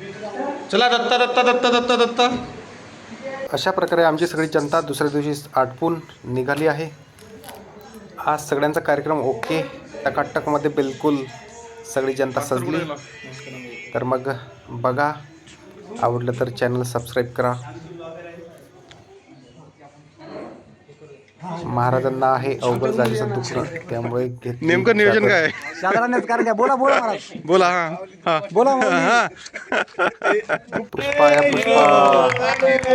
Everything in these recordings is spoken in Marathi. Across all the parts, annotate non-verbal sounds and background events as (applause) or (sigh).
चला दत्ता दत्ता दत्ता दत्ता दत्ता. अशा प्रकारे आमची सगळी जनता दुसऱ्या दिवशी आटपून निघाली आहे. आज सगळ्यांचा कार्यक्रम ओके. टकाटकमध्ये बिलकुल सगळी जनता सजली. तर मग बघा. आवडलं तर चॅनल सबस्क्राईब करा. महाराजांना आहे अवघड जागेचं दुखणं त्यामुळे नेमकं नियोजन काय? आहे? साधारण कारण काय? बोला बोला. महाराज बोला हा हा. बोला मग. हा. पुष्पा या पुष्पा.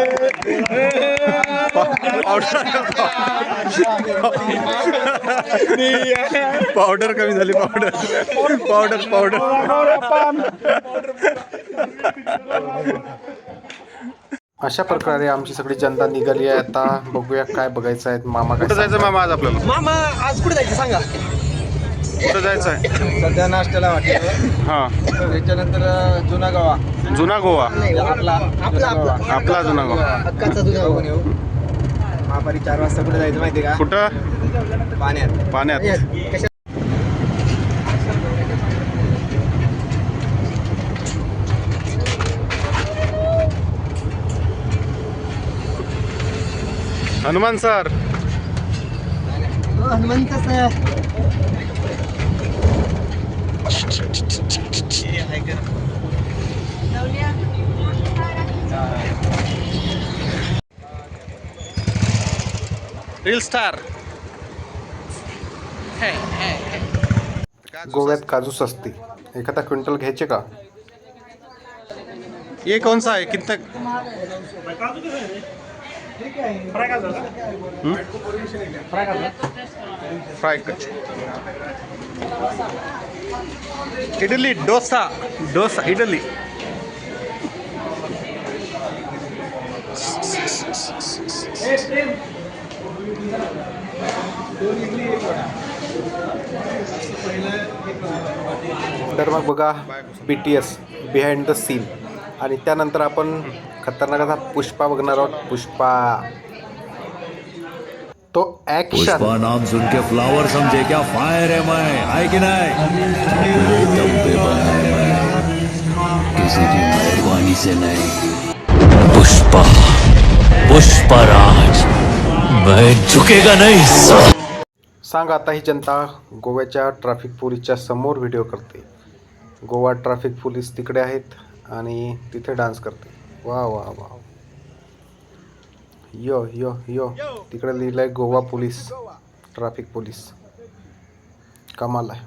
पावडर कमी झाली पावडर पावडर पावडर. अशा प्रकारे आमची सगळी जनता निघाली आहे. आता बघूया काय बघायचं आहे. मामा काय कुठं जायचं मामा आज आपल्याला? मामा आज कुठे जायचं सांगा. कुठं जायचं आहे? सध्या नाश्त्याला वाटलं हा. त्याच्यानंतर जुना गावा. जुना गोवा? आपला आपला आपला आपला जुना गोवा. हक्काचा येऊ. महापारी चार वाजता कुठे जायचं माहिती का? कुठं? पाण्यात. पाण्यात. Hanuman sir. Hanumant sir. Reel star गोव्यात काजू सस्ती. एखादा क्विंटल घ्यायचे का? ये कौन सा है कितना फ्राई इडली डोसा डोसा इडली. तर मग बघा B T S behind the scene आणि त्यानंतर आपण खतरनाक असा पुष्पा बघणार आहोत. पुष्पा. तो ऍक्शन पुष्पा नाम सुन के फ्लावर समझे क्या फायर है मैं? है कि नहीं? किसी मेहरबानी से नहीं। पुष्पा पुष्पा राज मैं झुकेगा नहीं। सांग आता ही जनता गोव्याच्या ट्रॅफिक पोलीसच्या समोर व्हिडिओ करते. गोवा ट्रॅफिक पोलीस तिकडे आहेत आणि तिथे डान्स करते. वा वा वा यो यो यो तिकडे लिहिलंय गोवा पोलीस ट्रॅफिक पोलीस कमाल आहे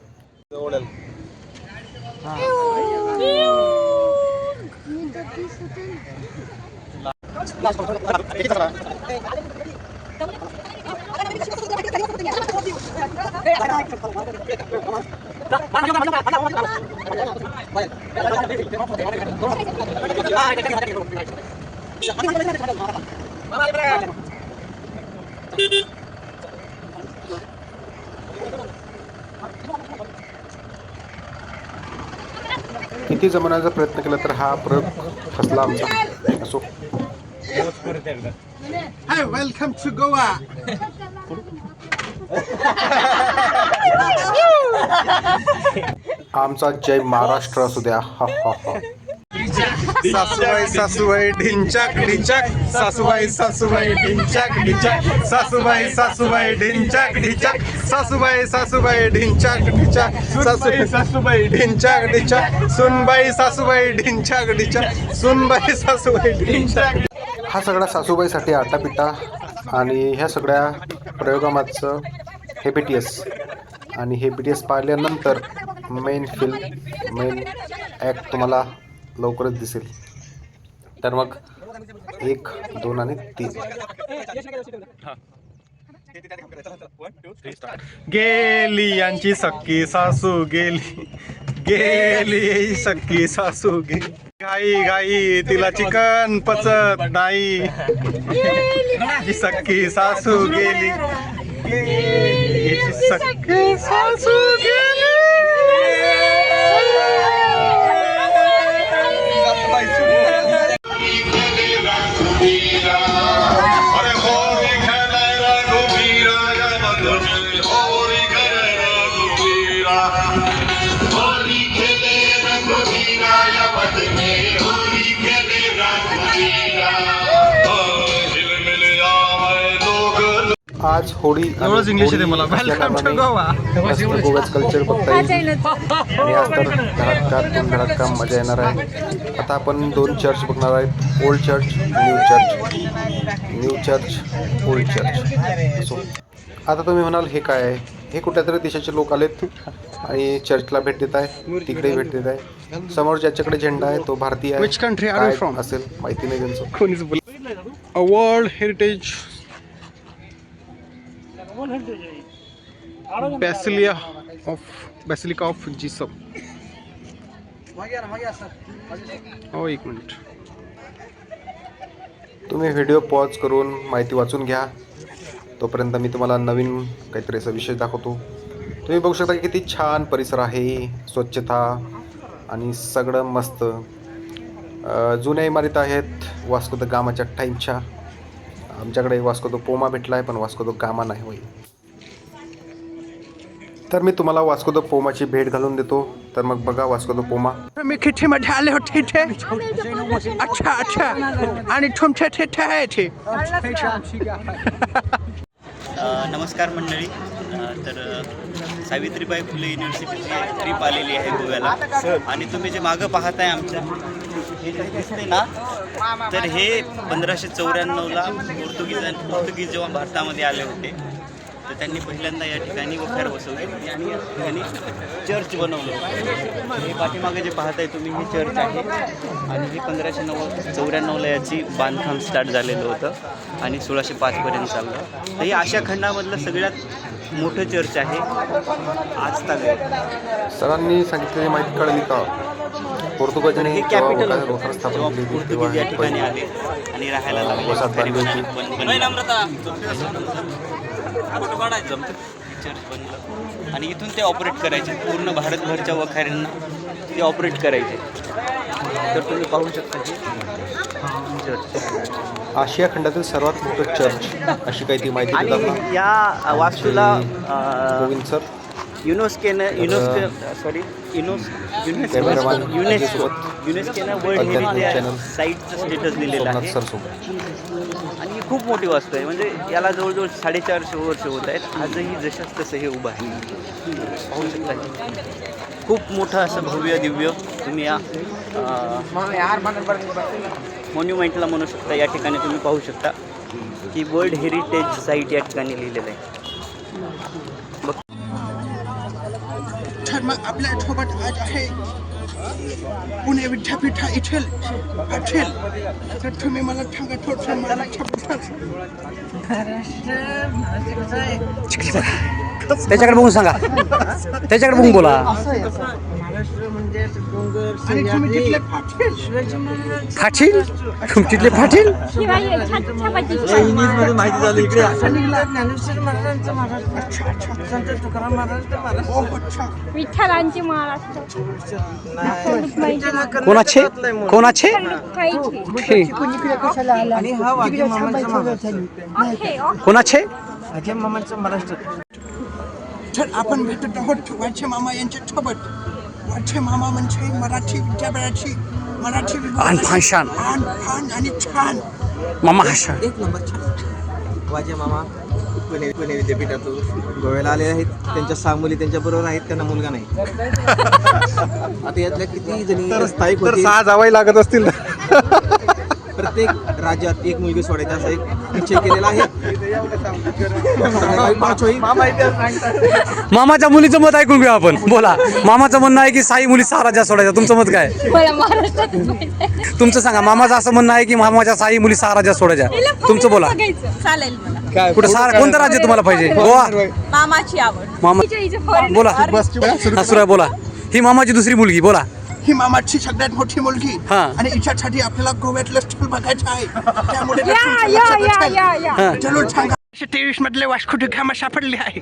किती जमान्याचा प्रयत्न केला तर हा प्रयोग फसला आमचा? असो. वेलकम टू गोवा आमचा जय महाराष्ट्र असू द्या. सासूबाई सासूबाई ढिंचाक ढिंचाक. सासूबाई सासूबाई ढिंचाक ढिंचाक. सासूबाई सासूबाई ढिंचाक ढिंचाक. सासूबाई सासूबाई ढिंचाक ढिंचाक. सासूबाई सासूबाई ढिंचाक ढिंचाक. सुनबाई सासूबाई ढिंचाक ढिंचाक. सुनबाई सासूबाई ढिंचाक. हा सगळा सासूबाईसाठी आटापिटा आणि ह्या सगळ्या प्रयोगामागचं हे बी टी एस आणि हे बी टी एस पाहिल्यानंतर मेन फिल्म मेन ॲक्ट तुम्हाला लवकरच दिसेल. तर मग एक दोन आणि तीन. गेली यांची सक्की सासू गेली. गेली सक्की सासू गेली. गाई गाई तिला चिकन पचत नाही. सक्की सासू गेली. गेली सक्की सासू गेली अरे होरी खेलायला घुमीरा या मधुमे होरी खेलायला आज होळी एवढंच इंग्लिश येते मला. To Goa. गोव्याचं कल्चर बघता येईल. आणि आज तर धडाका दोन धडाका मजा येणार आहे. आता आपण दोन चर्च बघणार आहेत. Old church new church new church old church असो आता तुम्ही म्हणाल हे काय आहे? हे कुठल्या तरी देशाचे लोक आलेत आणि चर्चला भेट देत आहे. तिकडे भेट देत आहे. समोर ज्याच्याकडे झेंडा आहे. तो भारतीय आहे from? असेल माहिती नाही त्यांचं. World heritage basilica of basilica of जिसप हो एक मिनिट. तुम्ही व्हिडिओ पॉज करून माहिती वाचून घ्या. तोपर्यंत मी तुम्हाला नवीन काहीतरी असा विषय दाखवतो. तुम्ही बघू शकता की किती छान परिसर आहे स्वच्छता आणि सगळं मस्त. जुन्या इमारती आहेत वास्को द गामाच्या टाईमच्या. आमच्याकडे वास्को द पोमा भेटला आहे पण वास्को द गामा नाही होईल. तर मी तुम्हाला वास्को द पोमाची भेट घालून देतो. तर मग बघा वास्को द पोमा. मी किती मध्ये आले होते इथे अच्छा अच्छा. आणि तुमच्या तिथे आहे इथे अ, नमस्कार मंडळी. तर सावित्रीबाई फुले युनिव्हर्सिटीची ट्रिप आलेली आहे गोव्याला. आणि तुम्ही जे मागं पाहताय आमच्या हे जे दिसते ना तर हे पंधराशे चौऱ्याण्णवला पोर्तुगीज पोर्तुगीज जेव्हा भारतामध्ये आले होते तर त्यांनी पहिल्यांदा या ठिकाणी वखार बसवली आणि या ठिकाणी चर्च बनवलं होतं. हे पाठीमागे जे पाहताय तुम्ही हे चर्च आहे. आणि हे पंधराशे नव्वद चौऱ्याण्णवला याची बांधकाम स्टार्ट झालेलं होतं आणि सोळाशे पाचपर्यंत चाललं. तर हे आशा खंडामधलं सगळ्यात मोठं चर्च आहे. आज ताग सरांनी सांगितलेली माहिती कळली का? पोर्तुगालने हे कॅपिटल जेव्हा केली होती, पोर्तुगीज या ठिकाणी हे आले आणि राहायला लागले. चर्च बनलं. आणि इथून ते ऑपरेट करायचे. पूर्ण भारतभरच्या वखाऱ्यांना ते ऑपरेट करायचे. तर तुम्ही पाहू शकता की चर्च आशिया खंडातील सर्वात मोठं चर्च अशी काही ती माहिती आणि या वास्तूला गोविंद सर. युनेस्केनं UNESCO sorry Yunus UNESCO UNESCO युनेस्केनं वर्ल्ड हेरिटेज साईटचं स्टेटस दिलेलं आहे. आणि ही खूप मोठी वास्तू आहे. म्हणजे याला जवळजवळ साडेचारशे वर्ष होत आहेत. आजही जशाच तसं हे उभं आहे. पाहू शकता. खूप मोठं असं भव्य दिव्य तुम्ही या मॉन्युमेंटला म्हणू शकता. या ठिकाणी तुम्ही पाहू शकता. की वर्ल्ड हेरिटेज साईट या ठिकाणी लिहिलेलं आहे. तर मग आपल्यासोबत आज आहे. पुणे विद्यापीठ इथेल पाटील. तर तुम्ही मला सांगा थोडं मला त्याच्याकडे बघून सांगा. त्याच्याकडे बघून बोला. आणि तुम्ही तिथले पाटील फाटील तुमच्यातले फाटील माहिती झाली इकडे ओ अच्छा विठ्ठलांची महाराष्ट्र कोणाचे कोणाचे हे, आणि हा वाघे मामांचा महाराष्ट्र ओके ओके कोणाचे वाघे मामांचा महाराष्ट्र तर आपण भेटत आहोत वाचे मामा यांच्या सोबत वाचे मामा म्हणजे मराठी विद्यापीठाची मराठी आन फान शान. आन फान आणि छान. मामा हशा एक नंबर छान. वाघे मामा पुणे पुणे विद्यापीठातून गोव्याला आले आहेत. त्यांच्या सहा मुली त्यांच्या बरोबर आहेत त्यांना मुलगा नाही. (laughs) आता यातल्या किती जणी स्थायिक होती जावाई लागत असतील प्रत्येक राज्यात एक मुलगी सोडायची असा एक निश्चय केलेला आहे. संध्याकाळी पाच होईल मामाच्या मुलीचं मत ऐकून घेऊ आपण. बोला. मामाचं म्हणणं आहे की साई मुली सहा राज्यात सोडायच्या. तुमचं मत काय? तुमचं सांगा. मामाचं असं म्हणणं आहे की मामाच्या साई मुली सहा राज्यात सोडायच्या. तुमचं बोला. चालेल मला. कुठं सहा कोणतं राज्य तुम्हाला पाहिजे? गोवा? मामाची आवड. मामा बोला. सुरा बोला. ही मामाची दुसरी मुलगी. बोला. ही मामाची सगळ्यात मोठी मुलगी. हा. आणि हिच्यासाठी आपल्याला गोव्यातलं स्थळ बघायचं आहे. त्यामुळे या या या या या. हा. ज़रूर सांगा. तेवीस मधले वास्कोट घामा सापडले आहे.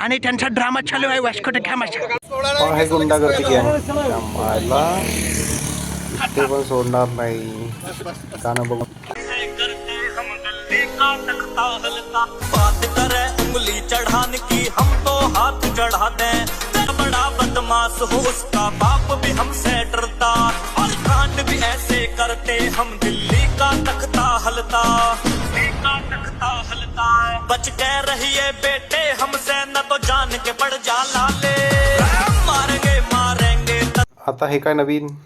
आणि त्यांचा ड्रामा चालू आहे वास्कोट घामाचा पण हे गुंडागर्दी गँग कामाला ते पण सोडणार नाही. गाणं बघून. बात करे उंगली चढ़ाने की हम तो हाथ चढ़ा दें। बड़ा बदमाश हो उसका बाप। हमसे डरता और कांड भी ऐसे करते हम दिल्ली का तख्ता हलता दिल्ली का तख्ता हलता बच के रहिए बेटे हमसे न तो जान के पड़ जा लाले मारेंगे मारेंगे आता हे काय नवीन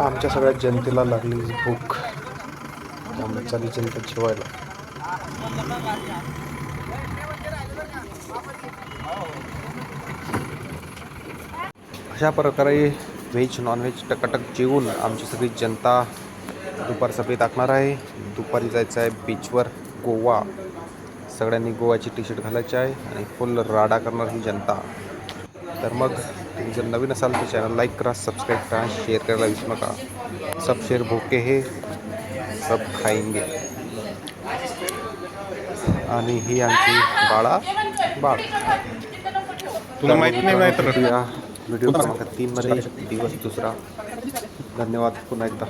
आमच्या सगळ्या जनतेला लागली भूक. त्यामुळे चाली जनता जेवायला. अशा प्रकारे व्हेज नॉनव्हेज टकाटक जेवून आमची सगळी जनता दुपारचा बेत आखणार आहे. दुपारी जायचं आहे बीचवर गोवा. सगळ्यांनी गोवाची टी शर्ट घालायची आहे आणि फुल राडा करणार ही जनता. तर मग जर नवीन असाल तर चॅनल लाईक करा सबस्क्राईब करा शेअर करायला विसरू नका सब शेर भूके हे सब खाईंगे आणि ही आमची बाळा बाळ। तुला माहिती नाही व्हिडिओ क्रमांक तीनमध्ये दिवस दुसरा. धन्यवाद पुन्हा एकदा.